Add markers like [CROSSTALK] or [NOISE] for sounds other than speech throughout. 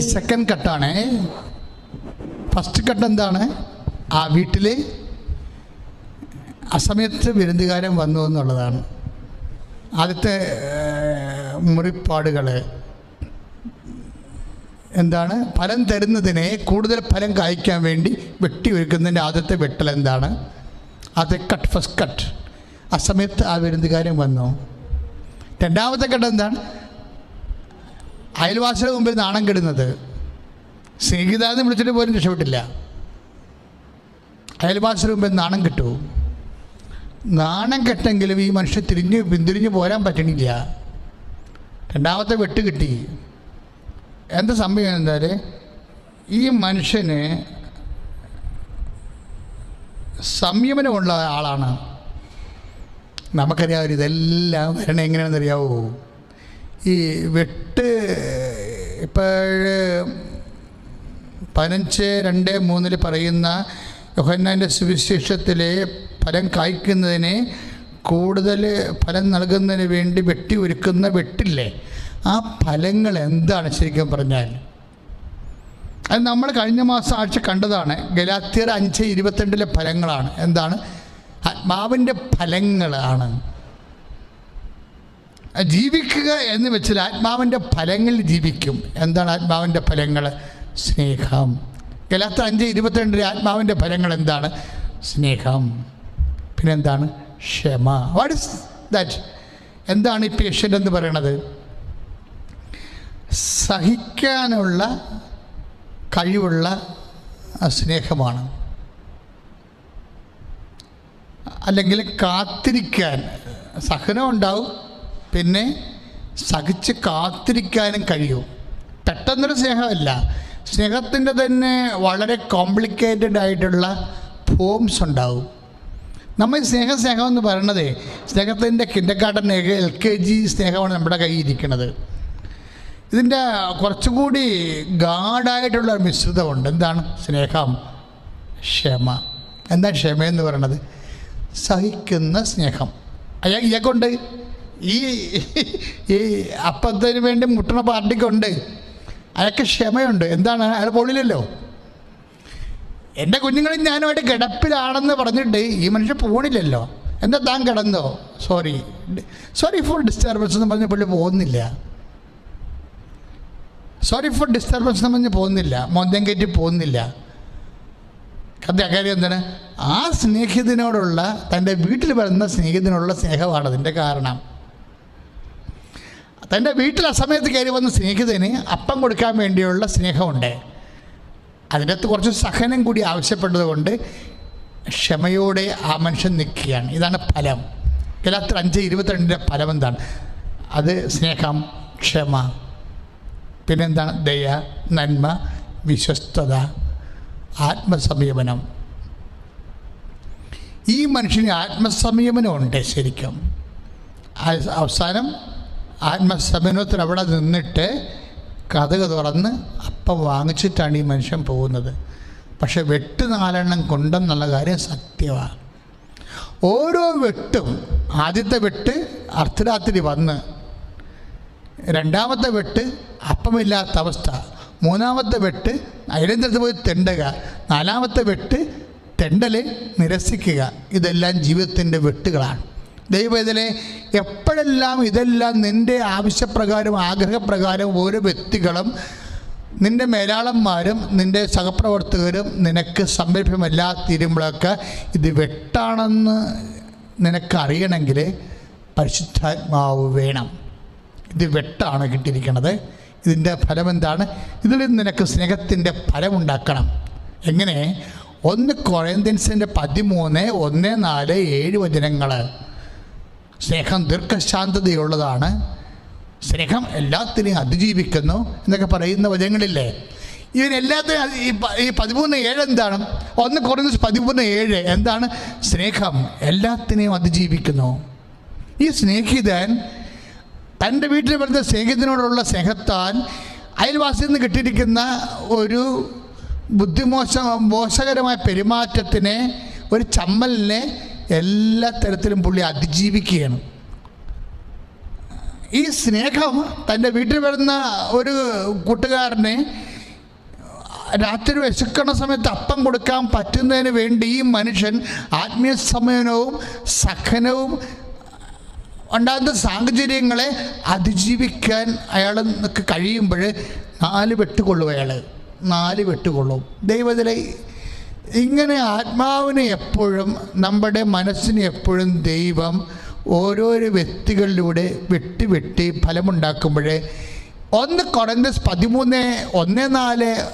Second കട്ടാണ് first cut എന്താണ്? ആ വീട്ടിൽ അസമയത്ത് വിരുന്നുകാരൻ വന്നു എന്നുള്ളതാണ്. ആദ്യത്തെ മുറിപ്പാടുകൾ. മുറിപ്പാടുകൾ എന്താണ്? ഫലം തരുന്നതിനെ കൂടുതൽ ഫലം കായ്ക്കാൻ വേണ്ടി വെട്ടി ഒരുക്കുന്നതിന്റെ ആദ്യത്തെ വെട്ടൽ എന്താണ്? ആദ്യത്തെ കട്ട് ഫസ്റ്റ് കട്ട് ആ സമയത്ത് ആ വിരുന്നുകാരൻ വന്നു. രണ്ടാമത്തെ ഘട്ടം എന്താണ്? അയൽവാസിയുടെ മുമ്പിൽ നാണം കെടുന്നത്. സ്നേഹിതാന്ന് വിളിച്ചിട്ട് പോലും രക്ഷപ്പെട്ടില്ല. അയൽവാസിയുടെ മുമ്പിൽ നാണം കിട്ടൂ. നാണം കെട്ടെങ്കിലും ഈ മനുഷ്യൻ തിരിഞ്ഞ് പിന്തിരിഞ്ഞ് പോരാൻ പറ്റണില്ല. രണ്ടാമത്തെ വെട്ട് കിട്ടി. എന്താ സംഭവം എന്താ ഈ മനുഷ്യന് സംയമനമുള്ള ആളാണ്. നമുക്കറിയാം ഇതെല്ലാം വരണ എങ്ങനെയാണെന്ന് അറിയാവോ ഈ വെട്ട് ഇപ്പോൾ പതിനഞ്ച് രണ്ട് മൂന്നിൽ പറയുന്ന യോഹന്നാന്റെ സുവിശേഷത്തിലെ ഫലം കായ്ക്കുന്നതിനെ കൂടുതൽ ഫലം നൽകുന്നതിന് വേണ്ടി വെട്ടി ഒരുക്കുന്ന വെട്ടില്ലേ? ആ ഫലങ്ങൾ എന്താണ് ശരിക്കും പറഞ്ഞാൽ? അത് നമ്മൾ കഴിഞ്ഞ മാസം ആഴ്ച കണ്ടതാണ്. ഗലാത്തിയർ അഞ്ച് ഇരുപത്തിരണ്ടിലെ ഫലങ്ങളാണ്. എന്താണ്? ആത്മാവിന്റെ ഫലങ്ങളാണ്. ജീവിക്കുക എന്ന് വെച്ചാൽ ആത്മാവിന്റെ ഫലങ്ങൾ ജീവിക്കും. എന്താണ് ആത്മാവിന്റെ ഫലങ്ങൾ? സ്നേഹം. ഗലാത്ത അഞ്ച് ഇരുപത്തിരണ്ടിലെ ആത്മാവിന്റെ ഫലങ്ങൾ എന്താണ്? സ്നേഹം. പിന്നെന്താണ് ക്ഷമ. വാട്ട് ഇസ് ദാറ്റ് എന്താണ് ഈ പേഷ്യന്റ് എന്ന് പറയണത്? സഹിക്കാനുള്ള കഴിവുള്ള സ്നേഹമാണ്. അല്ലെങ്കിൽ കാത്തിരിക്കാൻ സഹനം ഉണ്ടാവും. പിന്നെ സഹിച്ച് കാത്തിരിക്കാനും കഴിയും. പെട്ടെന്നൊരു സ്നേഹമല്ല. സ്നേഹത്തിന്റെ തന്നെ വളരെ കോംപ്ലിക്കേറ്റഡ് ആയിട്ടുള്ള ഫോംസ് ഉണ്ടാവും. നമ്മൾ സ്നേഹ സ്നേഹം എന്ന് പറയണത് സ്നേഹത്തിന്റെ kindergarten L K G സ്നേഹമാണ് നമ്മുടെ കയ്യിൽ ഇരിക്കുന്നത് ഇതിന്റെ കുറച്ചുകൂടി കൂടി ഒരു മിശ്രിതമുണ്ട്. എന്താണ്? സ്നേഹം ക്ഷമ. എന്താ ക്ഷമയെന്ന് പറയണത്? സഹിക്കുന്ന സ്നേഹം. അയാൾ ഇയാൾക്കുണ്ട്? ഈ ഈ അപ്പത്തിന് വേണ്ടി മുട്ടണ പാർട്ടിക്കുണ്ട്. അയാൾക്ക് ക്ഷമയുണ്ട്. എന്താണ്? അയാൾ പോണില്ലല്ലോ. എന്റെ കുഞ്ഞുങ്ങളിൽ ഞാനുമായിട്ട് കിടപ്പിലാണെന്ന് പറഞ്ഞിട്ട് ഈ മനുഷ്യൻ പോണില്ലല്ലോ. എന്താ താൻ കിടന്നോ? സോറി സോറി ഫോർ ഡിസ്റ്റർബൻസ് എന്ന് പറഞ്ഞ് പുള്ളി പോകുന്നില്ല. സോറി ഫോർ ഡിസ്റ്റർബൻസ് എന്ന് പറഞ്ഞ് പോകുന്നില്ല. മോന്തം കയറ്റി പോകുന്നില്ല. കഥ കാര്യം എന്താണ്? ആ സ്നേഹിതനോടുള്ള തന്റെ വീട്ടിൽ വരുന്ന സ്നേഹിതനോടുള്ള സ്നേഹമാണ് അതിന്റെ കാരണം. തന്റെ വീട്ടിൽ അസമയത്ത് കയറി വന്ന സ്നേഹിതന് അപ്പം കൊടുക്കാൻ വേണ്ടിയുള്ള സ്നേഹമുണ്ട്. അതിനകത്ത് കുറച്ച് സഹനം കൂടി ആവശ്യപ്പെട്ടതുകൊണ്ട് ക്ഷമയോടെ ആ മനുഷ്യൻ നിൽക്കുകയാണ്. ഇതാണ് ഫലം. ഗലാത്തിൽ അഞ്ച് ഇരുപത്തിരണ്ടിന്റെ ഫലം എന്താണ്? അത് സ്നേഹം ക്ഷമ പിന്നെന്താണ്? ദയ നന്മ വിശ്വസ്തത ആത്മസംയമനം. ഈ മനുഷ്യന് ആത്മസംയമനമുണ്ട് ശരിക്കും. അവസാനം ആത്മസംയമനത്തിൽ അവിടെ നിന്നിട്ട് കഥക തുറന്ന് അപ്പം വാങ്ങിച്ചിട്ടാണ് ഈ മനുഷ്യൻ പോകുന്നത്. പക്ഷെ വെട്ട് നാലെണ്ണം കൊണ്ടെന്നുള്ള കാര്യം സത്യമാണ്. ഓരോ വെട്ടും ആദ്യത്തെ വെട്ട് അർദ്ധരാത്രി വന്ന് രണ്ടാമത്തെ വെട്ട് അപ്പമില്ലാത്ത അവസ്ഥ മൂന്നാമത്തെ വെട്ട് അയലന്തരത്ത് പോയി തെണ്ടുക നാലാമത്തെ വെട്ട് തെണ്ടൽ നിരസിക്കുക. ഇതെല്ലാം ജീവിതത്തിന്റെ വെട്ടുകളാണ്. ദൈവം എപ്പോഴെല്ലാം ഇതെല്ലാം നിന്റെ ആവശ്യപ്രകാരം ആഗ്രഹപ്രകാരം ഓരോ വ്യക്തികളും നിന്റെ മേലാളന്മാരും നിന്റെ സഹപ്രവർത്തകരും നിനക്ക് സംരംഭമല്ലാത്തിരുമ്പോഴൊക്കെ ഇത് വെട്ടാണെന്ന് നിനക്കറിയണമെങ്കിൽ പരിശുദ്ധാത്മാവ് വേണം. ഇത് വെട്ടാണ് കിട്ടിയിരിക്കുന്നത് ഇതിന്റെ ഫലം എന്താണ് ഇതിൽ നിനക്ക് സ്നേഹത്തിന്റെ ഫലമുണ്ടാക്കണം. എങ്ങനെ? ഒന്ന് കൊറേന്ത്യൻസിന്റെ പതിമൂന്ന് ഒന്ന് നാല് ഏഴ് വചനങ്ങൾ സ്നേഹം ദീർഘശാന്തതയുള്ളതാണ്. സ്നേഹം എല്ലാത്തിനെയും അതിജീവിക്കുന്നു എന്നൊക്കെ പറയുന്ന വചനങ്ങളില്ലേ? ഇവരെല്ലാത്തിനും ഈ പതിമൂന്ന് ഏഴ് എന്താണ്? ഒന്ന് കുറഞ്ഞ പതിമൂന്ന് ഏഴ് എന്താണ്? സ്നേഹം എല്ലാത്തിനെയും അതിജീവിക്കുന്നു. ഈ സ്നേഹിതൻ തന്റെ വീട്ടിൽ വരുന്ന സ്നേഹിതനോടുള്ള സ്നേഹത്താൻ അയൽവാസിയിൽ നിന്ന് കിട്ടിയിരിക്കുന്ന ഒരു ബുദ്ധിമോശ മോശകരമായ പെരുമാറ്റത്തിനെ ഒരു ചമ്മലിനെ എല്ലാ തരത്തിലും പുള്ളി അതിജീവിക്കുകയാണ്. ഈ സ്നേഹം തന്റെ വീട്ടിൽ വരുന്ന ഒരു കൂട്ടുകാരനെ രാത്രി വിശക്കണ സമയത്ത് അപ്പം കൊടുക്കാൻ പറ്റുന്നതിന് വേണ്ടി ഈ മനുഷ്യൻ ആത്മീയ സമയനവും സഹനവും ഉണ്ടാകുന്ന സാഹചര്യങ്ങളെ അതിജീവിക്കാൻ അയാൾ കഴിയുമ്പോൾ നാല് വെട്ടുകൊള്ളും അയാൾ നാല് വെട്ടുകൊള്ളും. ദൈവത്തിലെ ഇങ്ങനെ ആത്മാവിനെ എപ്പോഴും നമ്മുടെ മനസ്സിനെ എപ്പോഴും ദൈവം ഓരോരോ വ്യക്തികളിലൂടെ വെട്ടി വെട്ടി ഫലമുണ്ടാക്കുമ്പോൾ ഒന്ന് കൊറന്തസ് പതിമൂന്ന് ഒന്ന് നാല്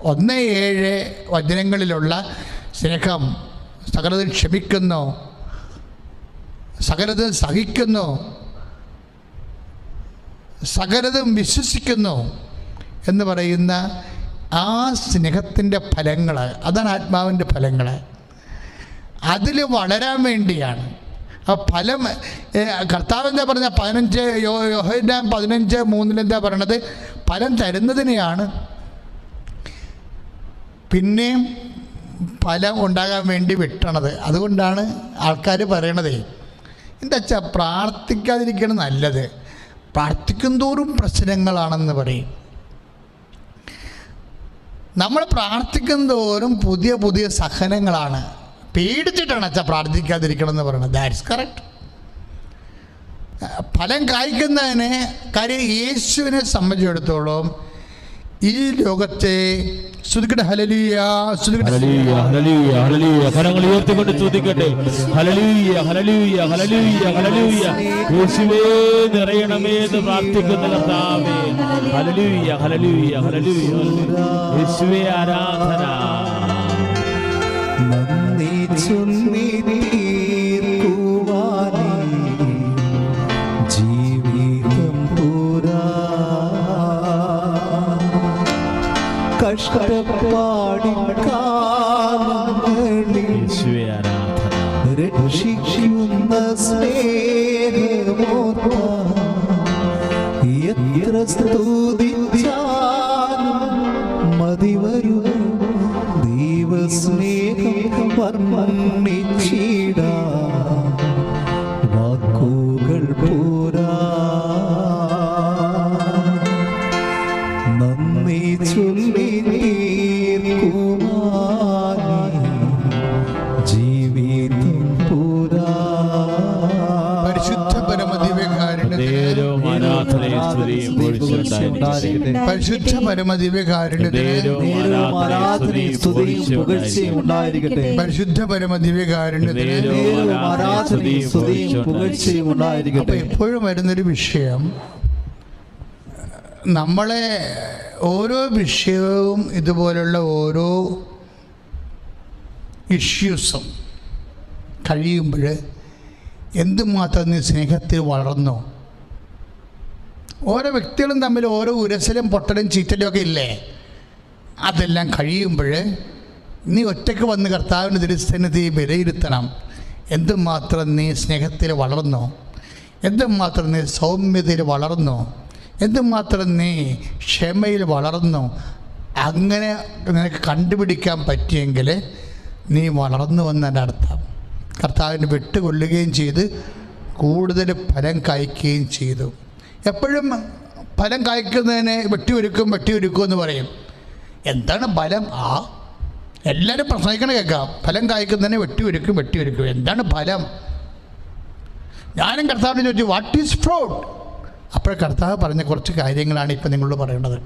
ഒന്ന് ഏഴ് വചനങ്ങളിലുള്ള സ്നേഹം. സകലതും ക്ഷമിക്കുന്നു. സകലതും സഹിക്കുന്നു. സകലതും വിശ്വസിക്കുന്നു എന്ന് പറയുന്ന ആ സ്നേഹത്തിന്റെ ഫലങ്ങൾ അതാണ് ആത്മാവിന്റെ ഫലങ്ങൾ അതിൽ വളരാൻ വേണ്ടിയാണ്. ആ ഫലം കർത്താവ് എന്താ പറഞ്ഞ? പതിനഞ്ച് യോ യോഹന്നാൻ പതിനഞ്ച് മൂന്നിലെന്താ പറയണത്? ഫലം തരുന്നതിനെയാണ്. പിന്നെയും ഫലം ഉണ്ടാകാൻ വേണ്ടി വിട്ടണത്. അതുകൊണ്ടാണ് ആൾക്കാർ പറയണതേ എന്താ വെച്ചാൽ പ്രാർത്ഥിക്കാതിരിക്കണം നല്ലത്. പ്രാർത്ഥിക്കും തോറും പ്രശ്നങ്ങളാണെന്ന് പറയും. നമ്മൾ പ്രാർത്ഥിക്കുന്ന തോറും പുതിയ പുതിയ സഹനങ്ങളാണ്. പേടിച്ചിട്ടാണ് അച്ഛാ പ്രാർത്ഥിക്കാതിരിക്കണം എന്ന് പറയുന്നത്. ദാറ്റ്സ് കറക്റ്റ് ഫലം കായ്ക്കുന്നതിന് കാര്യം യേശുവിനെ സംബന്ധിച്ചിടത്തോളം ഈ ലോകത്തെ എന്ന് പ്രാർത്ഥിക്കുന്ന യേശുവേ ആരാധന. സ്തുതിയും പുകഴ്ചയും പരിശുദ്ധ ഉണ്ടായിരിക്കട്ടെ. എപ്പോഴും വരുന്നൊരു വിഷയം നമ്മളെ ഓരോ വിഷയവും ഇതുപോലുള്ള ഓരോ ഇഷ്യൂസും കഴിയുമ്പോൾ എന്തുമാത്രം നീ സ്നേഹത്തിൽ വളർന്നു? ഓരോ വ്യക്തികളും തമ്മിൽ ഓരോ ഉരസലും പൊട്ടലും ചീറ്റലും ഒക്കെ ഇല്ലേ? അതെല്ലാം കഴിയുമ്പോൾ നീ ഒറ്റയ്ക്ക് വന്ന് കർത്താവിന്റെ ദുരിസ്ഥനതി വിലയിരുത്തണം. എന്തുമാത്രം നീ സ്നേഹത്തിൽ വളർന്നു? എന്തുമാത്രം നീ സൗമ്യതയിൽ വളർന്നു? എന്തുമാത്രം നീ ക്ഷമയിൽ വളർന്നു? അങ്ങനെ നിനക്ക് കണ്ടുപിടിക്കാൻ പറ്റിയെങ്കിൽ നീ വളർന്നു വന്നതിന്റെ അർത്ഥം കർത്താവിന് വിട്ടുകൊള്ളുകയും ചെയ്ത് കൂടുതൽ ഫലം കായ്ക്കുകയും ചെയ്തു. എപ്പോഴും ഫലം കായ്ക്കുന്നതിനെ വെട്ടിയൊരുക്കും വെട്ടിയൊരുക്കും എന്ന് പറയും. എന്താണ് ഫലം? ആ എല്ലാവരും പ്രസംഗിക്കണ കേൾക്കാം. ഫലം കായ്ക്കുന്നതിനെ വെട്ടിയൊരുക്കും വെട്ടിയൊരുക്കും. എന്താണ് ഫലം? ഞാനും കർത്താവിനെ ചോദിച്ചു വാട്ട് ഈസ് ഫ്രൂട്ട് അപ്പോൾ കർത്താവ് പറഞ്ഞ കുറച്ച് കാര്യങ്ങളാണ് ഇപ്പം നിങ്ങളോട് പറയേണ്ടത്.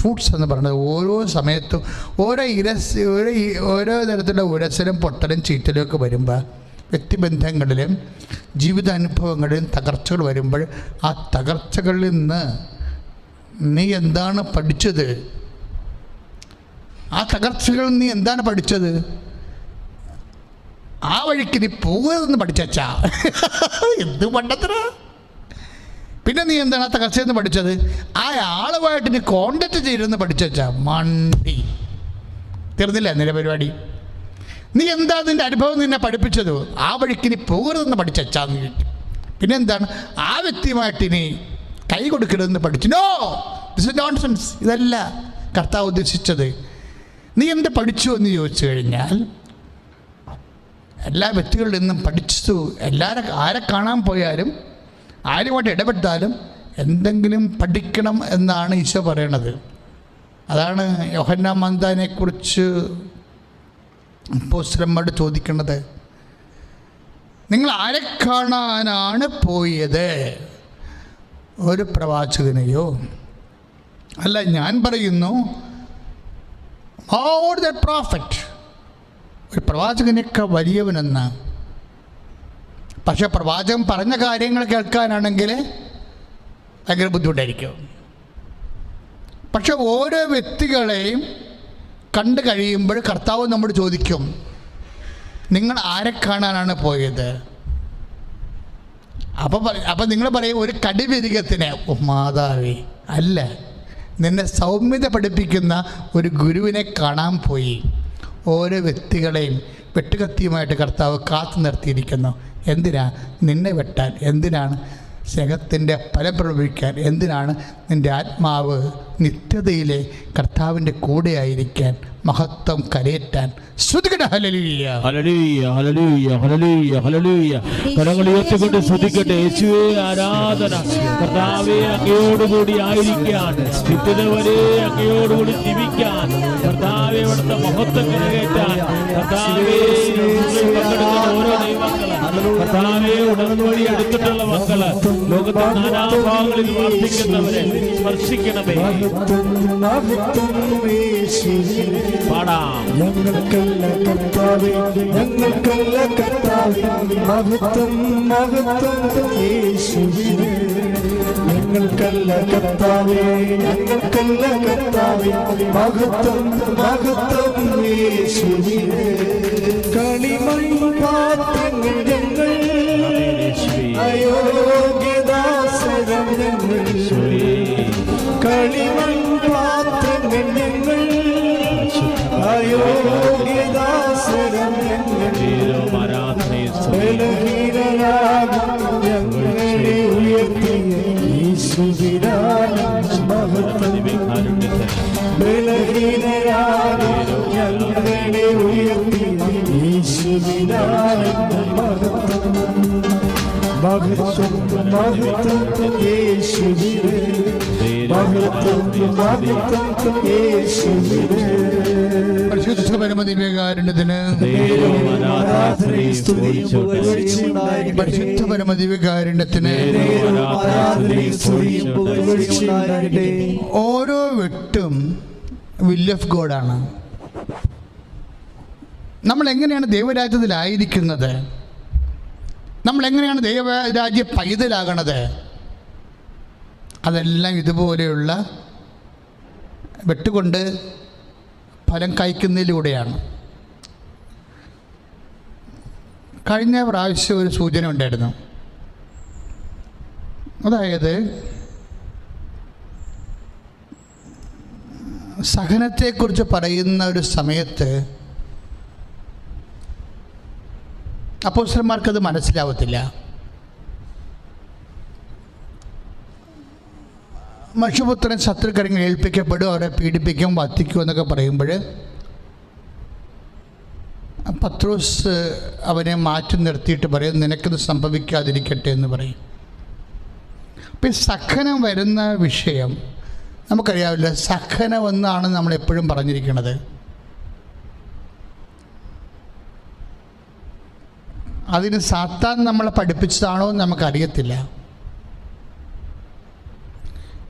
ഫ്രൂട്ട്സ് എന്ന് പറയുന്നത് ഓരോ സമയത്തും ഓരോ ഇരസ് ഓരോ ഓരോ തരത്തിലുള്ള ഉരസലും പൊട്ടലും ചീറ്റലും ഒക്കെ വരുമ്പോൾ വ്യക്തിബന്ധങ്ങളിലും ജീവിതാനുഭവങ്ങളിലും തകർച്ചകൾ വരുമ്പോൾ ആ തകർച്ചകളിൽ നിന്ന് നീ എന്താണ് പഠിച്ചത്? ആ തകർച്ചകളിൽ നീ എന്താണ് പഠിച്ചത്? ആ വഴിക്ക് നീ പോകരുതെന്ന് പഠിച്ചാ [LAUGHS] എന്ത് പണ്ടത്ര പിന്നെ നീ എന്താണ് ആ തകർച്ചയെന്ന് പഠിച്ചത്? ആ ആളുമായിട്ട് നീ കോണ്ടാക്ട് ചെയ്തെന്ന് പഠിച്ചാ മണ്ടി. തീർന്നില്ല നിന്റെ പരിപാടി നീ എന്താ നിന്റെ അനുഭവം നിന്നെ പഠിപ്പിച്ചത്? ആ വഴിക്ക് നീ പോകരുതെന്ന് പഠിച്ചാൽ നീ പിന്നെ എന്താണ് ആ വ്യക്തിയുമായിട്ട് ഇനി കൈ കൊടുക്കരുതെന്ന് പഠിച്ചു. നോ ദിസ് ഇസ് നോൺസെൻസ് ഇതല്ല കർത്താവ് ഉദ്ദേശിച്ചത്. നീ എന്ത് പഠിച്ചു എന്ന് ചോദിച്ചു കഴിഞ്ഞാൽ എല്ലാ വ്യക്തികളിൽ നിന്നും പഠിച്ചു എല്ലാരെ ആരെ കാണാൻ പോയാലും ആരുമായിട്ട് ഇടപെട്ടാലും എന്തെങ്കിലും പഠിക്കണം എന്നാണ് ഈശോ പറയണത്. അതാണ് യോഹന്ന മന്ദാനെക്കുറിച്ച് പോസ്റ്റർമാരോട് ചോദിക്കേണ്ടത് നിങ്ങൾ ആരെ കാണാനാണ് പോയത്? ഒരു പ്രവാചകനെയോ അല്ല ഞാൻ പറയുന്നു ഓർ ദ പ്രോഫിറ്റ് ഒരു പ്രവാചകനൊക്കെ വലിയവനെന്ന്. പക്ഷെ പ്രവാചകൻ പറഞ്ഞ കാര്യങ്ങൾ കേൾക്കാനാണെങ്കിൽ ഭയങ്കര ബുദ്ധിമുട്ടായിരിക്കും. പക്ഷെ ഓരോ വ്യക്തികളെയും കണ്ടു കഴിയുമ്പോൾ കർത്താവ് നമ്മോട് ചോദിക്കും നിങ്ങൾ ആരെ കാണാനാണ് പോയത്? അപ്പോൾ അപ്പോൾ നിങ്ങൾ പറയും ഒരു കടിവിരികത്തിന്. മാതാവി അല്ല. നിന്നെ സൗമ്യത പഠിപ്പിക്കുന്ന ഒരു ഗുരുവിനെ കാണാൻ പോയി. ഓരോ വ്യക്തികളെയും വെട്ടുകത്തിയുമായിട്ട് കർത്താവ് കാത്തു നിർത്തിയിരിക്കുന്നു. എന്തിനാ? നിന്നെ വെട്ടാൻ. എന്തിനാണ്? സ്നേഹത്തിന്റെ ഫലം പ്രവഹിക്കാൻ എന്തിനാണ് നിന്റെ ആത്മാവ് നിത്യതയിലെ കർത്താവിന്റെ കൂടെയായിരിക്കാൻ മഹത്വം കരയേറ്റാൻ? ഉയർത്തിക്കൊണ്ട് ശ്രദ്ധിക്കട്ടെ യേശുവേ ആരാധന. കർത്താവേ അങ്ങയോടുകൂടി ആയിരിക്കാൻ. നിത്യത വരെ അങ്ങയോടുകൂടി ജീവിക്കാൻ. കർത്താവേ അവിടുത്തെ മഹത്വം കരകയറ്റാൻ കർത്താവേ പങ്കെടുക്കുന്ന ഓരോ ദൈവങ്ങൾ കർത്താവേ ഉണർന്നു വഴി എടുത്തിട്ടുള്ള മക്കൾ ലോകത്തെ നാനാഭാഗങ്ങളിൽ പ്രാർത്ഥിക്കുന്നവരെ സ്പർശിക്കണമേ. പാടാം. ഞങ്ങൾക്കല്ല കർത്താവേ ഞങ്ങൾക്കല്ല കർത്താവേ മഹത്വം മഹത്വം യേശുവിന് ഞങ്ങൾക്കല്ല കർത്താവേ ഞങ്ങൾക്കല്ല കർത്താവേ. മഹത്വം മഹത്വം കളിമൺ പാത്രങ്ങൾ ഞങ്ങൾ. അയോഗ്യദാസരം ഞങ്ങൾ. കളിമൺ പാത്രങ്ങൾ ഞങ്ങളെ യേശുവിനാണ് മഹത്വം മഹത്വം യേശുവിന് മഹത്വം മഹത്വം യേശുവിന്. പരമദിവ്യകാരുണ്യത്തിന് പരിശുദ്ധ പരമദിവ്യകാരുണ്യത്തിന് ഓരോ വെട്ടും വില്ല് ഓഫ് ഗോഡാണ് നമ്മൾ എങ്ങനെയാണ് ദൈവരാജ്യത്തിലായിരിക്കുന്നത്? നമ്മൾ എങ്ങനെയാണ് ദൈവരാജ്യ പൈതലാകണത്? അതെല്ലാം ഇതുപോലെയുള്ള വെട്ടുകൊണ്ട് ഫലം കഴിക്കുന്നതിലൂടെയാണ്. കഴിഞ്ഞ പ്രാവശ്യം ഒരു സൂചന ഉണ്ടായിരുന്നു. അതായത് സഹനത്തെക്കുറിച്ച് പറയുന്ന ഒരു സമയത്ത് അപ്പോസ്റ്റർമാർക്കത് മനസ്സിലാവത്തില്ല. മനുഷ്യപുത്രൻ ശത്രുക്കരങ്ങൾ ഏൽപ്പിക്കപ്പെടും അവരെ പീഡിപ്പിക്കും വധിക്കും എന്നൊക്കെ പറയുമ്പോൾ പത്രോസ് അവനെ മാറ്റി നിർത്തിയിട്ട് പറയും നിനക്കിത് സംഭവിക്കാതിരിക്കട്ടെ എന്ന് പറയും. അപ്പം സഖനം വരുന്ന വിഷയം നമുക്കറിയാവില്ല സഖനം എന്നാണ് നമ്മൾ എപ്പോഴും പറഞ്ഞിരിക്കുന്നത് അതിന് സാത്താൻ നമ്മളെ പഠിപ്പിച്ചതാണോ എന്ന് നമുക്കറിയത്തില്ല.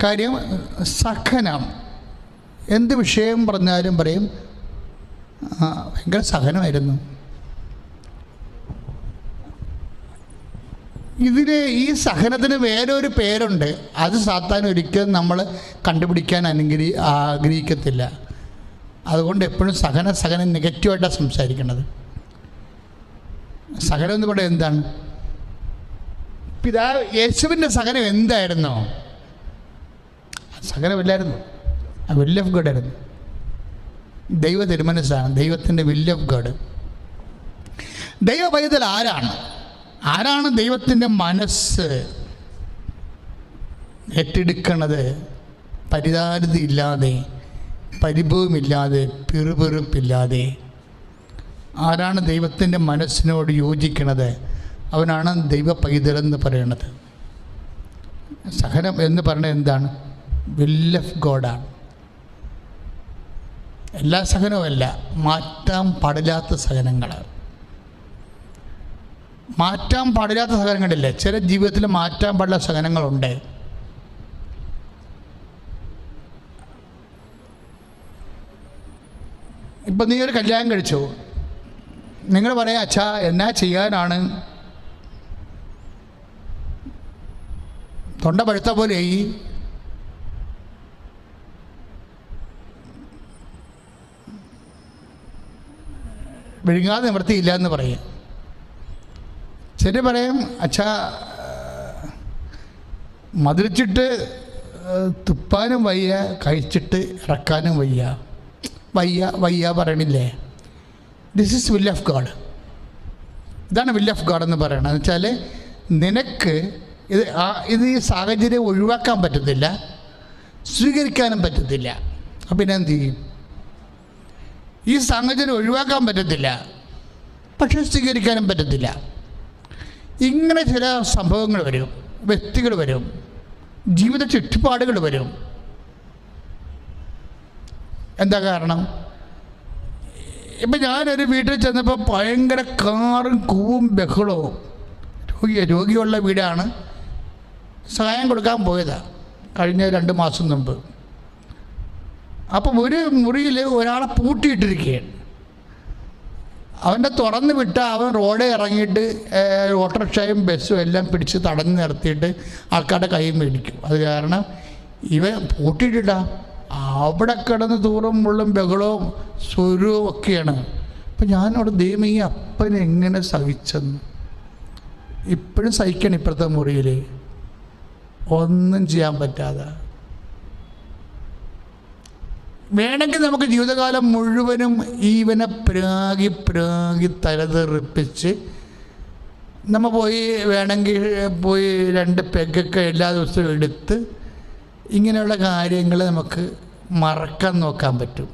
കാര്യം സഹനം. എന്ത് വിഷയം പറഞ്ഞാലും പറയും. "ആ, ഭയങ്കര സഹനമായിരുന്നു. ഇതിന് ഈ സഹനത്തിന് വേറൊരു പേരുണ്ട്. അത് സാത്താൻ ഒരിക്കലും നമ്മൾ കണ്ടുപിടിക്കാൻ അനുഗ്രഹി ആഗ്രഹിക്കത്തില്ല. അതുകൊണ്ട് എപ്പോഴും സഹന സഹനം നെഗറ്റീവായിട്ടാണ് സംസാരിക്കുന്നത് സഹനം എന്ന് പറയുന്നത് എന്താണ്? പിതാവ് യേശുവിന്റെ സഹനം എന്തായിരുന്നോ? സകലമില്ലായിരുന്നു ആ വില്ല് ഓഫ് ഗഡ് ആയിരുന്നു. ദൈവ തിരുമനസ്സാണ്. ദൈവത്തിന്റെ വില്ല് ഓഫ് ഗഡ് ദൈവ ആരാണ്? ആരാണ് ദൈവത്തിന്റെ മനസ്സ് ഏറ്റെടുക്കണത്? പരിതാരതയില്ലാതെ പരിഭവമില്ലാതെ പിറുപിറുപ്പില്ലാതെ. ആരാണ് ദൈവത്തിന്റെ മനസ്സിനോട് യോജിക്കണത്? അവനാണ് ദൈവ പൈതലെന്ന് പറയണത് സഹനം എന്ന് പറയുന്നത് എന്താണ്? വിൽ ഓഫ് ഗോഡാണ് എല്ലാ സഹനവുമല്ല മാറ്റാൻ പാടില്ലാത്ത സഹനങ്ങൾ മാറ്റാൻ പാടില്ലാത്ത സഹനങ്ങളില്ലേ ചില ജീവിതത്തിൽ മാറ്റാൻ പാടില്ല സഹനങ്ങളുണ്ട്. ഇപ്പം നീ ഒരു കല്യാണം കഴിച്ചു. നിങ്ങൾ പറയാം അച്ഛാ എന്നാ ചെയ്യാനാണ്? തൊണ്ട പഴുത്ത പോലെ വിഴുങ്ങാതെ നിവൃത്തിയില്ല എന്ന് പറയും. ശരി പറയും അച്ഛാ മധുരിച്ചിട്ട് തുപ്പാനും വയ്യ കഴിച്ചിട്ട് ഇറക്കാനും വയ്യ. വയ്യ വയ്യ പറയണില്ലേ. This is will of God ഇതാണ് വില്ല് ഓഫ് ഗാഡ് എന്ന് പറയണത്. എന്ന് വെച്ചാൽ നിനക്ക് ഇത് ആ ഇത് ഈ സാഹചര്യം ഒഴിവാക്കാൻ പറ്റത്തില്ല സ്വീകരിക്കാനും പറ്റത്തില്ല. അപ്പം പിന്നെ എന്ത് ചെയ്യും? ഈ സാഹചര്യം ഒഴിവാക്കാൻ പറ്റത്തില്ല. പക്ഷേ സ്വീകരിക്കാനും പറ്റത്തില്ല. ഇങ്ങനെ ചില സംഭവങ്ങൾ വരും. വ്യക്തികൾ വരും. ജീവിത ചുറ്റുപാടുകൾ വരും. എന്താ കാരണം? ഇപ്പം ഞാനൊരു വീട്ടിൽ ചെന്നപ്പോൾ ഭയങ്കര കാറും കൂവും ബഹളവും. രോഗി രോഗിയുള്ള വീടാണ്. സഹായം കൊടുക്കാൻ പോയതാണ് കഴിഞ്ഞ രണ്ട് മാസം മുമ്പ്. അപ്പം ഒരു മുറിയിൽ ഒരാളെ പൂട്ടിയിട്ടിരിക്കുകയാണ്. അവന്റെ തുറന്ന് വിട്ട അവൻ റോഡിൽ ഇറങ്ങിയിട്ട് ഓട്ടോറിക്ഷയും ബസ്സും എല്ലാം പിടിച്ച് തടഞ്ഞു നിർത്തിയിട്ട് ആൾക്കാരുടെ കൈ മേടിക്കും. അത് കാരണം ഇവ പൂട്ടിയിട്ടിട്ടാ. അവിടെ കിടന്ന് ദൂരം മുള്ളും ബഹളവും സ്വരവും ഒക്കെയാണ്. അപ്പം ഞാനവിടെ ദൈവം ഈ അപ്പൻ എങ്ങനെ സഹിച്ചെന്ന്? ഇപ്പോഴും സഹിക്കണം ഇപ്പോഴത്തെ മുറിയിൽ. ഒന്നും ചെയ്യാൻ പറ്റാതെ. വേണമെങ്കിൽ നമുക്ക് ജീവിതകാലം മുഴുവനും ഈവനെ പ്രാഗി പ്രാഗി തലതെറിപ്പിച്ച് നമ്മൾ പോയി വേണമെങ്കിൽ പോയി രണ്ട് പെഗൊക്കെ എല്ലാ ദിവസവും എടുത്ത് ഇങ്ങനെയുള്ള കാര്യങ്ങൾ നമുക്ക് മറക്കാൻ നോക്കാൻ പറ്റും.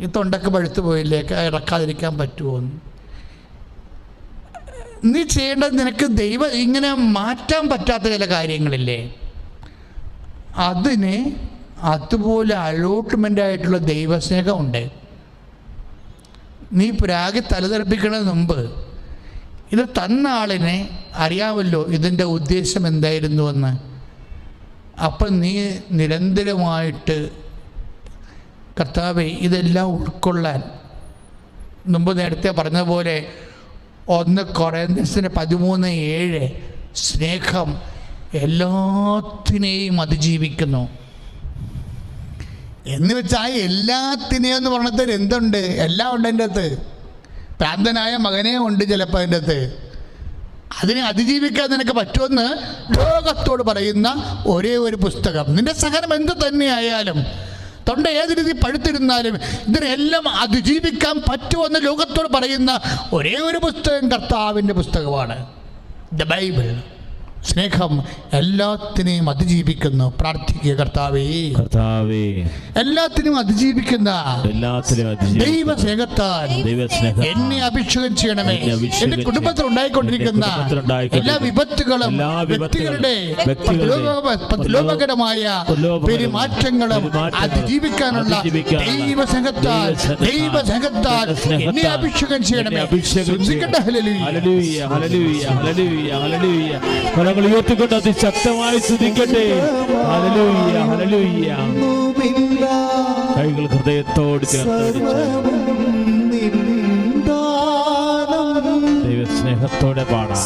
ഈ തൊണ്ടൊക്കെ പഴുത്ത് പോയില്ലേ ഇറക്കാതിരിക്കാൻ പറ്റുമോ നീ ചെയ്യേണ്ടത് നിനക്ക് ദൈവം ഇങ്ങനെ മാറ്റാൻ പറ്റാത്ത ചില കാര്യങ്ങളില്ലേ? അതിന് അതുപോലെ അലോട്ട്മെന്റ് ആയിട്ടുള്ള ദൈവസ്നേഹമുണ്ട് നീ പ്രാഗി തലതെറിപ്പിക്കുന്നതിന് മുമ്പ് ഇത് തന്ന ആളിനെ അറിയാമല്ലോ ഇതിന്റെ ഉദ്ദേശം എന്തായിരുന്നു എന്ന് അപ്പം നീ നിരന്തരമായിട്ട് കർത്താവെ ഇതെല്ലാം ഉൾക്കൊള്ളാൻ മുമ്പ് നേരത്തെ പറഞ്ഞതുപോലെ പോലെ ഒന്ന് കൊറേന്തസിന് പതിമൂന്ന് ഏഴ് സ്നേഹം എല്ലാത്തിനെയും അതിജീവിക്കുന്നു. എന്ന് വെച്ചാൽ എല്ലാത്തിനെയും എന്ന് പറഞ്ഞത് എന്തുണ്ട്? എല്ലാം ഉണ്ട് എന്റെ അകത്ത്. പ്രാന്തനായ മകനെ ഉണ്ട് ചിലപ്പോൾ അതിന്റെ അകത്ത്. അതിനെ അതിജീവിക്കാൻ നിനക്ക് പറ്റുമെന്ന് ലോകത്തോട് പറയുന്ന ഒരേ ഒരു പുസ്തകം. നിന്റെ സഹനം എന്ത് തന്നെയായാലും തൊണ്ട ഏത് രീതി പഴുത്തിരുന്നാലും ഇതിനെല്ലാം അതിജീവിക്കാൻ പറ്റുമെന്ന് ലോകത്തോട് പറയുന്ന ഒരേ ഒരു പുസ്തകം കർത്താവിന്റെ പുസ്തകമാണ്. ദ ബൈബിൾ സ്നേഹം എല്ലാത്തിനെയും അതിജീവിക്കുന്നു. പ്രാർത്ഥിക്കുക കർത്താവേ. കർത്താവേ. എല്ലാത്തിനും അതിജീവിക്കുന്ന ദൈവ സ്നേഹത്താൽ എന്നെ അഭിഷേകം ചെയ്യണമേ. എന്റെ കുടുംബത്തിൽ ഉണ്ടായിക്കൊണ്ടിരിക്കുന്ന എല്ലാ വിപത്തുകളും വ്യക്തികളുടെ ലോകകരമായ പെരുമാറ്റങ്ങളും അതിജീവിക്കാനുള്ള ദൈവ സ്നേഹത്താൽ ദൈവ സ്നേഹത്താൽ എന്നെ അഭിഷേകം ചെയ്യണമേ. ശ്രദ്ധിക്കട്ടെ. ഹല്ലേലൂയ, കരങ്ങൾ ഉയർത്തിക്കൊണ്ട് അത് ശക്തമായി ശ്രദ്ധിക്കട്ടെ. കൈകൾ ഹൃദയത്തോട് ചേർത്ത് ദൈവസ്നേഹത്തോടെ പാടാം.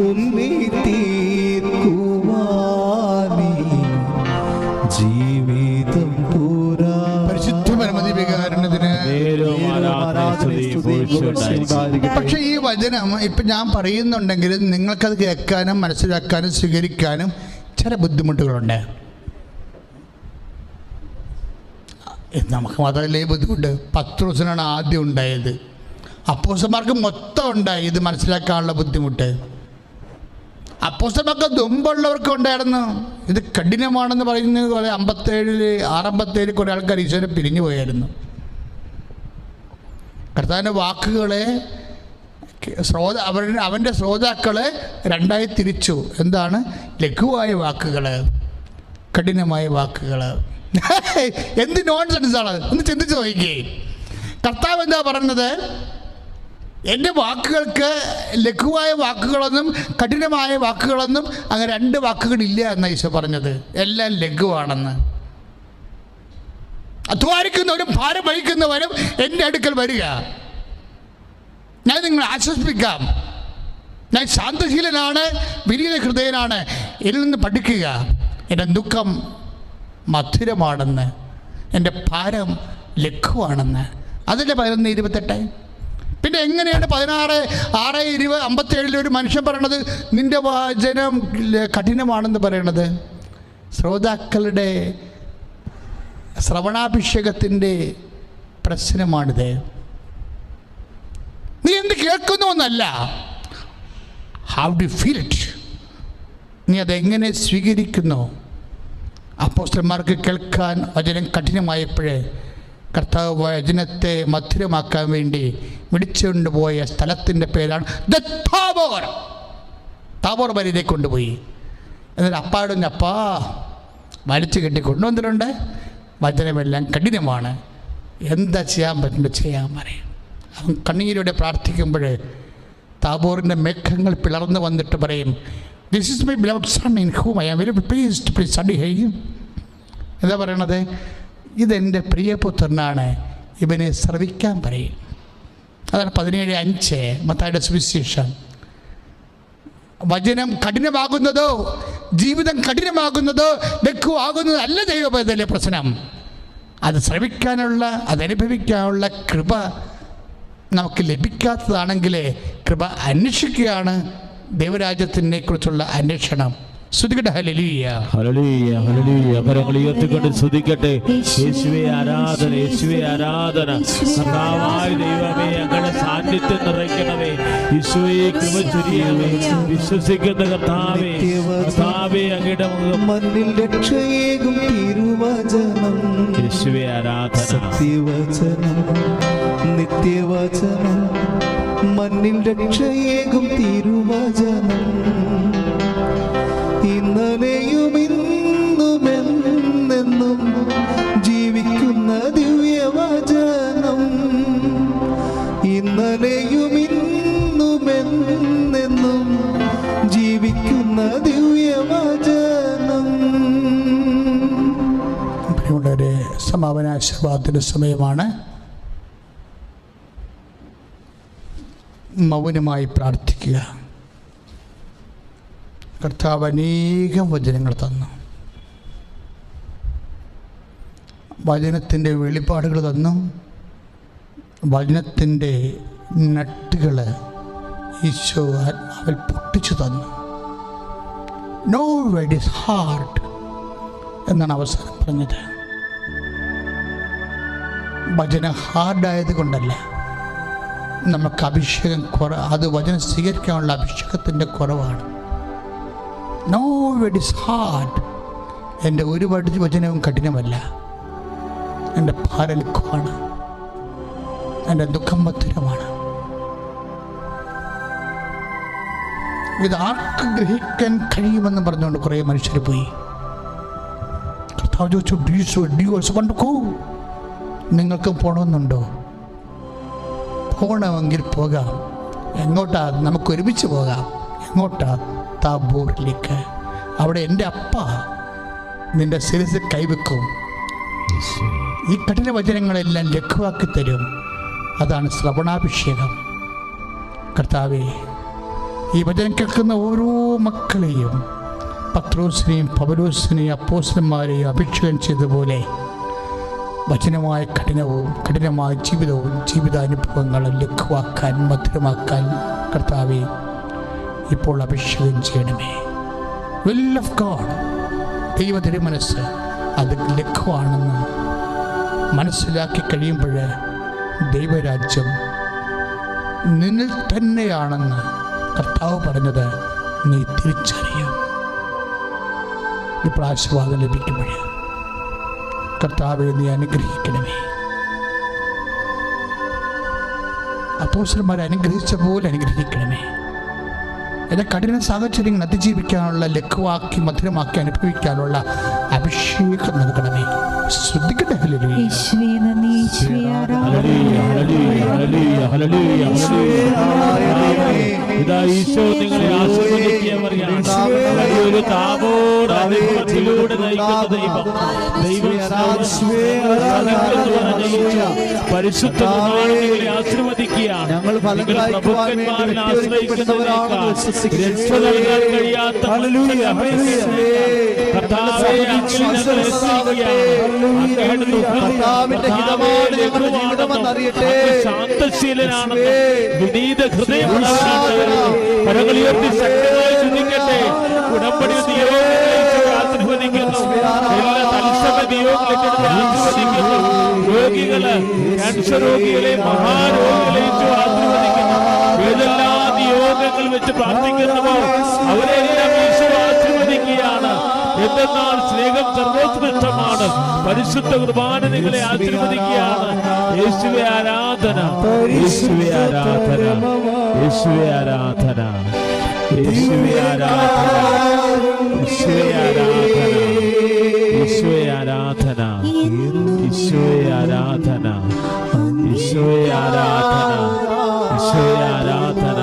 ചൊല്ലി തീർക്കുവാനേ ജീവിതം പൂരാ. പരിശുദ്ധ പരമദിവികാരണത്തിന് പക്ഷെ ഈ വചനം ഇപ്പം ഞാൻ പറയുന്നുണ്ടെങ്കിൽ നിങ്ങൾക്കത് കേൾക്കാനും മനസ്സിലാക്കാനും സ്വീകരിക്കാനും ചില ബുദ്ധിമുട്ടുകളുണ്ട്. നമുക്ക് മാത്രമല്ലേ ഈ ബുദ്ധിമുട്ട്? പത്ത് ദിവസത്തിനാണ് ആദ്യം ഉണ്ടായത്. അപ്പോസന്മാർക്ക് മൊത്തം ഉണ്ടായി ഇത് മനസ്സിലാക്കാനുള്ള ബുദ്ധിമുട്ട്. അപ്പോസന്മാർക്ക് മുമ്പുള്ളവർക്ക് ഉണ്ടായിരുന്നു. ഇത് കഠിനമാണെന്ന് പറയുന്നത് പോലെ അമ്പത്തേഴിൽ ആറമ്പത്തേഴിൽ കുറേ ആൾക്കാർ ഈശോനെ പിരിഞ്ഞു പോയായിരുന്നു. കർത്താവിന്റെ വാക്കുകളെ ശ്രോത അവൻ അവന്റെ ശ്രോതാക്കളെ രണ്ടായി തിരിച്ചു. എന്താണ്? ലഘുവായ വാക്കുകൾ കഠിനമായ വാക്കുകൾ എന്ത് നോൺസെൻസ് ആണ് ഒന്ന് ചിന്തിച്ച് നോക്കിക്കേ. കർത്താവ് എന്താ പറയുന്നത്? എന്റെ വാക്കുകൾക്ക് ലഘുവായ വാക്കുകളൊന്നും കഠിനമായ വാക്കുകളൊന്നും അങ്ങനെ രണ്ട് വാക്കുകളില്ല എന്ന ഈശോ പറഞ്ഞത്. എല്ലാം ലഘുവാണെന്ന്. അധ്വാനിക്കുന്നവരും ഭാരം വഹിക്കുന്നവരും എന്റെ അടുക്കൽ വരിക. ഞാൻ നിങ്ങളെ ആശ്വസിപ്പിക്കാം. ഞാൻ ശാന്തശീലനാണ് വിനീത ഹൃദയനാണ്. ഇതിൽ നിന്ന് പഠിക്കുക. എന്റെ ദുഃഖം മധുരമാണെന്ന്. എന്റെ ഭാരം ലഘുവാണെന്ന്. അതിന്റെ പതിനൊന്ന് ഇരുപത്തെട്ട്. പിന്നെ എങ്ങനെയാണ് പതിനാറ് ആറ് ഇരുപത് അമ്പത്തേഴിൽ ഒരു മനുഷ്യൻ പറയണത്? നിന്റെ വാചനം കഠിനമാണെന്ന് പറയണത്. ശ്രോതാക്കളുടെ ശ്രവണാഭിഷേകത്തിന്റെ പ്രശ്നമാണിത്. നീ എന്ത് കേൾക്കുന്നു എന്നല്ല. ഹൗ ഡു ഫീൽ ഇറ്റ് നീ അതെങ്ങനെ സ്വീകരിക്കുന്നു? അപ്പോസ്റ്റന്മാർക്ക് കേൾക്കാൻ വചനം കഠിനമായപ്പോഴേ കർത്താവ് വചനത്തെ മധുരമാക്കാൻ വേണ്ടി വിളിച്ചുകൊണ്ട് പോയ സ്ഥലത്തിന്റെ പേരാണ് ദ താബോർ താബോർ വരിയിലേക്ക് കൊണ്ടുപോയി. എന്നിട്ട് അപ്പാടും അപ്പാ വലിച്ചു കെട്ടി കൊണ്ടുവന്നിട്ടുണ്ട്. വചനമെല്ലാം കഠിനമാണ്. എന്താ ചെയ്യാൻ പറ്റുന്നത് ചെയ്യാൻ പറയും. അവൻ കണ്ണീരോടെ പ്രാർത്ഥിക്കുമ്പോൾ താബോറിന്റെ മേഘങ്ങൾ പിളർന്നു വന്നിട്ട് പറയും this is my beloved son in whom I am very please please study ഹെയ്യും എന്താ പറയണത്? ഇതെന്റെ പ്രിയപുത്രനാണ്. ഇവനെ ശ്രവിക്കാൻ പറയും. അതാണ് പതിനേഴ് അഞ്ച് മത്തായുടെ സുവിശേഷം. വചനം കഠിനമാകുന്നതോ ജീവിതം കഠിനമാകുന്നതോ ലഘുവാകുന്നതോ അല്ല ദൈവപദത്തിലെ പ്രശ്നം. അത് ശ്രമിക്കാനുള്ള അതനുഭവിക്കാനുള്ള കൃപ നമുക്ക് ലഭിക്കാത്തതാണെങ്കിൽ കൃപ അന്വേഷിക്കുകയാണ് ദൈവരാജ്യത്തിനെ കുറിച്ചുള്ള അന്വേഷണം. ഉയർത്തിക്കൊണ്ട് യേശുവേ ആരാധന യേശുവേ ആരാധന. കർത്താവായ ദൈവമേ ഞങ്ങളുടെ സാന്നിധ്യം നിറയ്ക്കണമേ. യേശുവേ കൃപ ചൊരിയണമേ. വിശ്വസിക്കുന്ന കർത്താവേ കർത്താവേ അങ്ങയുടെ മുഖം. മണ്ണിൽ രക്ഷയേകും തിരുവചനം. യേശുവേ ആരാധന. സത്യവചനം നിത്യവചനം. മണ്ണിൽ രക്ഷയേകും തിരുവചനം. ഇന്നലെയും ജീവിക്കുന്ന ജീവിക്കുന്ന സമാപനാശീർവാദത്തിന്റെ സമയമാണ്. മൗനമായി പ്രാർത്ഥിക്കുക. കർത്താവ് അനേകം വചനങ്ങൾ തന്നു. വചനത്തിന്റെ വെളിപ്പാടുകൾ തന്നു. വചനത്തിന്റെ നട്ടുകൾ ഈശോ ആത്മാവിൽ പൊട്ടിച്ചു തന്നു. നോ വെഡ് ഇസ് ഹാർട്ട് എന്നാണ് അവസാനം പറഞ്ഞത്. വചനം ഹാർഡായത് കൊണ്ടല്ല നമുക്ക് അഭിഷേകം കുറ അത് വചനം സ്വീകരിക്കാനുള്ള അഭിഷേകത്തിന്റെ കുറവാണ്. നോ ഇറ്റ് ഹാർഡ് എന്റെ ഒരു വടി വചനവും കഠിനമല്ല. എന്റെ ഭാരൽക്കുമാണ് എന്റെ ദുഃഖം മധുരമാണ്. ഇത് ആർക്ക് ഗ്രഹിക്കാൻ കഴിയുമെന്ന് പറഞ്ഞുകൊണ്ട് കുറേ മനുഷ്യർ പോയി. കർത്താവ് ചോദിച്ചു ഡ്യൂസ് ഡ്യൂസ് കൊണ്ട് നിങ്ങൾക്ക് പോകണമെന്നുണ്ടോ പോകണമെങ്കിൽ പോകാം. എങ്ങോട്ടാ? നമുക്ക് ഒരുമിച്ച് പോകാം. എങ്ങോട്ടാ? താബൂറിലേക്ക് അവിടെ എന്റെ അപ്പ നിന്റെ ശിരസ് കൈവെക്കും. ഈ കഠിന വചനങ്ങളെല്ലാം ലഘുവാക്കി തരും. അതാണ് ശ്രവണാഭിഷേകം. കർത്താവേ ഈ വചനം കേൾക്കുന്ന ഓരോ മക്കളെയും പത്രോസിനെയും പവലോസിനെയും അപ്പോസന്മാരെയും അഭിഷേകം ചെയ്തതുപോലെ വചനമായ കഠിനവും കഠിനമായ ജീവിതവും ജീവിതാനുഭവങ്ങളും ലഘുവാക്കാൻ മധുരമാക്കാൻ കർത്താവെ ഇപ്പോൾ അഭിഷേകം ചെയ്യണമേ. വിൽ ഓഫ് ഗോഡ് ദൈവ തിരുമനസ് അത് ലഘുവാണെന്ന് മനസ്സിലാക്കി കഴിയുമ്പോൾ ദൈവരാജ്യം നിന്നിൽ തന്നെയാണെന്ന് കർത്താവ് പറഞ്ഞത് നീ തിരിച്ചറിയാം. ഇപ്പോൾ ആശീർവാദം ലഭിക്കുമ്പോൾ കർത്താവെ നീ അനുഗ്രഹിക്കണമേ. അപ്പോസന്മാരെ അനുഗ്രഹിച്ച പോലെ അനുഗ്രഹിക്കണമേ. എന്ന കഠിന സാഹചര്യങ്ങൾ അതിജീവിക്കാനുള്ള ലഘുവാക്കി മധുരമാക്കി അനുഭവിക്കാനുള്ള അഭിഷേകം നൽകണമേ. ശ്രദ്ധിക്കട്ടെ? ഈശോ നിങ്ങളെ ആശ്രയിക്കാൻ ഞങ്ങൾ ശാന്തശീലനാണെന്ന് വിനീത ഹൃദയമുള്ള ശക്തമായി ചിന്തിക്കട്ടെ ഉടമ്പടി രോഗികൾ ക്യാൻസർ രോഗികളെ മഹാരോഗികളെ ആശീർവദിക്കുന്നു. ഏതെല്ലാം നിയോഗങ്ങൾ വെച്ച് പ്രാർത്ഥിക്കുന്നവോ അവരെല്ലാം ഈശോ ആശീർവദിക്കുകയാണ്. എന്തെന്നാൽ സ്നേഹം സർവോത്കൃഷ്ടമാണ്. പരിശുദ്ധ കുർബാന നിങ്ങളെ ആശീർവദിക്കുകയാണ്. യേശുവെ ആരാധന. യേശുവെ ആരാധന. യേശുവെ ആരാധന. യേശുവെ ആരാധന. യേശുവെ ആരാധന. ഈശോയെ ആരാധന ഈശോയെ ആരാധന ഈശോയെ ആരാധന ഈശോയെ ആരാധന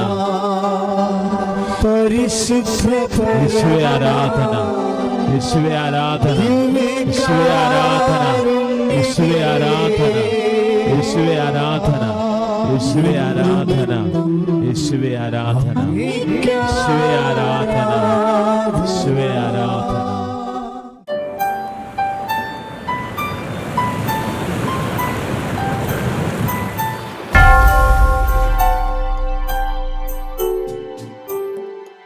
പരിശുദ്ധ ഈശോയെ ആരാധന ഈശോയെ ആരാധന ഈശോയെ ആരാധന ഈശോയെ ആരാധന ഈശോയെ ആരാധന യേശുവെ ആരാധന യേശുവെ ആരാധന യേശുവെ ആരാധന യേശുവെ ആരാധന